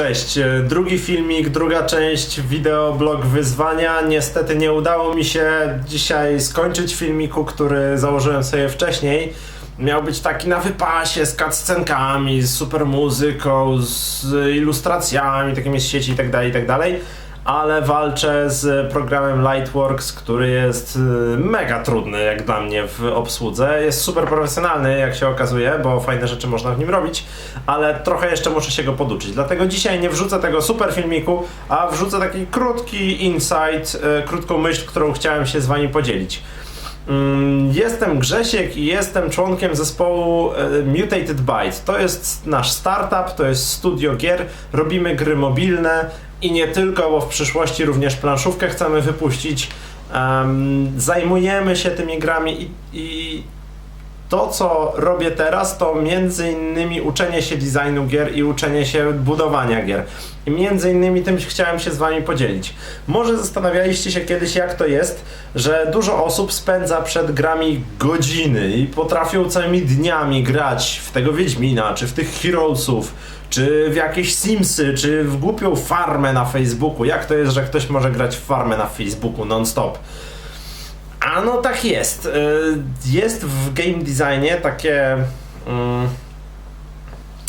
Cześć, e, drugi filmik, druga część wideoblog wyzwania. Niestety nie udało mi się dzisiaj skończyć filmiku, który założyłem sobie wcześniej. Miał być taki na wypasie, z cutscenkami, z super muzyką, z ilustracjami, takimi z sieci itd., itd., ale walczę z programem Lightworks, który jest y, mega trudny jak dla mnie w obsłudze. Jest super profesjonalny, jak się okazuje, bo fajne rzeczy można w nim robić, ale trochę jeszcze muszę się go poduczyć. Dlatego dzisiaj nie wrzucę tego super filmiku, a wrzucę taki krótki insight, y, krótką myśl, którą chciałem się z wami podzielić. Mm, Jestem Grzesiek i jestem członkiem zespołu e, Mutated Byte. To jest nasz startup, to jest studio gier. Robimy gry mobilne i nie tylko, bo w przyszłości również planszówkę chcemy wypuścić. Em, zajmujemy się tymi grami i, i to, co robię teraz, to między innymi uczenie się designu gier i uczenie się budowania gier. I między innymi tym chciałem się z wami podzielić. Może zastanawialiście się kiedyś, jak to jest, że dużo osób spędza przed grami godziny i potrafią całymi dniami grać w tego Wiedźmina, czy w tych Heroesów, czy w jakieś Simsy, czy w głupią farmę na Facebooku. Jak to jest, że ktoś może grać w farmę na Facebooku non-stop? A no tak jest. Y, Jest w game designie takie, mm,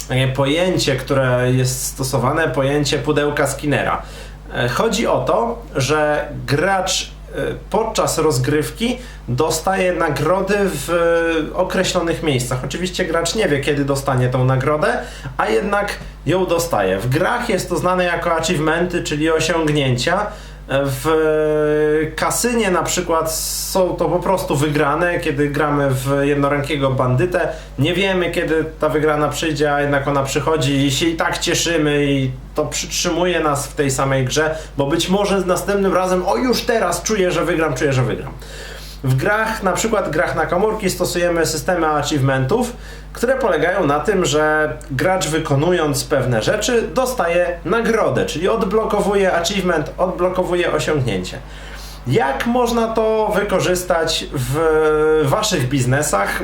takie pojęcie, które jest stosowane, pojęcie pudełka Skinnera. E, Chodzi o to, że gracz y, podczas rozgrywki dostaje nagrody w y, określonych miejscach. Oczywiście gracz nie wie, kiedy dostanie tą nagrodę, a jednak ją dostaje. W grach jest to znane jako achievementy, czyli osiągnięcia. W kasynie na przykład są to po prostu wygrane, kiedy gramy w jednorękiego bandytę. Nie wiemy, kiedy ta wygrana przyjdzie, a jednak ona przychodzi i się i tak cieszymy i to przytrzymuje nas w tej samej grze, bo być może następnym razem, o już teraz czuję, że wygram, czuję, że wygram. W grach, na przykład grach na komórki, stosujemy systemy achievementów, które polegają na tym, że gracz wykonując pewne rzeczy dostaje nagrodę, czyli odblokowuje achievement, odblokowuje osiągnięcie. Jak można to wykorzystać w waszych biznesach?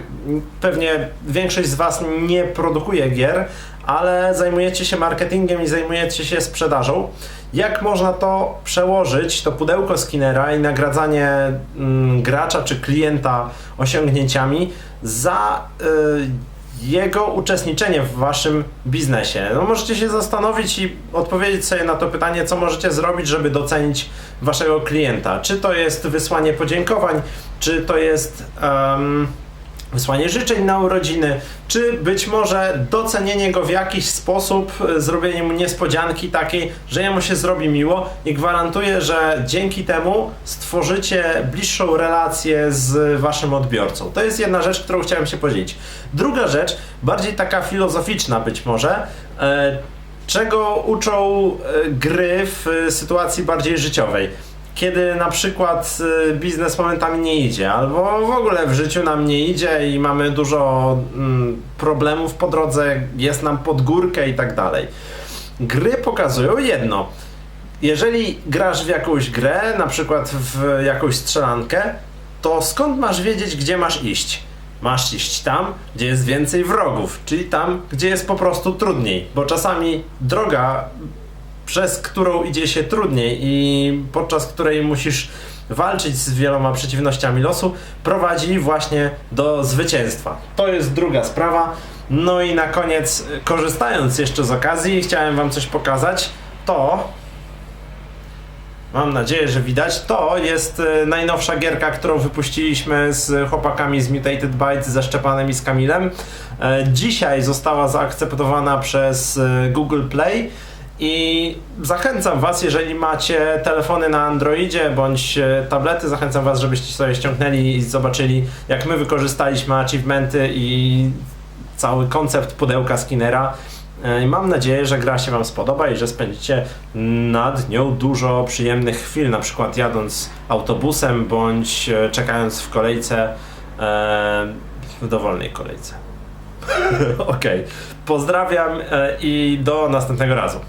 Pewnie większość z was nie produkuje gier, ale zajmujecie się marketingiem i zajmujecie się sprzedażą. Jak można to przełożyć, to pudełko Skinnera i nagradzanie mm, gracza czy klienta osiągnięciami za y, jego uczestniczenie w waszym biznesie? No możecie się zastanowić i odpowiedzieć sobie na to pytanie, co możecie zrobić, żeby docenić waszego klienta. Czy to jest wysłanie podziękowań, czy to jest em, wysłanie życzeń na urodziny, czy być może docenienie go w jakiś sposób, e, zrobienie mu niespodzianki takiej, że jemu się zrobi miło i gwarantuję, że dzięki temu stworzycie bliższą relację z waszym odbiorcą. To jest jedna rzecz, którą chciałem się podzielić. Druga rzecz, bardziej taka filozoficzna być może, e, czego uczą e, gry w sytuacji bardziej życiowej kiedy na przykład y, biznes momentami nie idzie, albo w ogóle w życiu nam nie idzie i mamy dużo mm, problemów po drodze, jest nam pod górkę i tak dalej. Gry pokazują jedno. Jeżeli grasz w jakąś grę, na przykład w jakąś strzelankę, to skąd masz wiedzieć, gdzie masz iść? Masz iść tam, gdzie jest więcej wrogów, czyli tam, gdzie jest po prostu trudniej, bo czasami droga przez którą idzie się trudniej i podczas której musisz walczyć z wieloma przeciwnościami losu, prowadzi właśnie do zwycięstwa. To jest druga sprawa. No i na koniec, korzystając jeszcze z okazji, chciałem Wam coś pokazać. To Mam nadzieję, że widać. To jest e, najnowsza gierka, którą wypuściliśmy z chłopakami z Mutated Byte, ze Szczepanem i z Kamilem. E, Dzisiaj została zaakceptowana przez e, Google Play. I zachęcam Was, jeżeli macie telefony na Androidzie bądź e, tablety, zachęcam Was, żebyście sobie ściągnęli i zobaczyli, jak my wykorzystaliśmy achievementy i cały koncept pudełka Skinnera. E, I mam nadzieję, że gra się Wam spodoba i że spędzicie nad nią dużo przyjemnych chwil, na przykład jadąc autobusem bądź e, czekając w kolejce, w dowolnej kolejce. Okej, pozdrawiam e, i do następnego razu.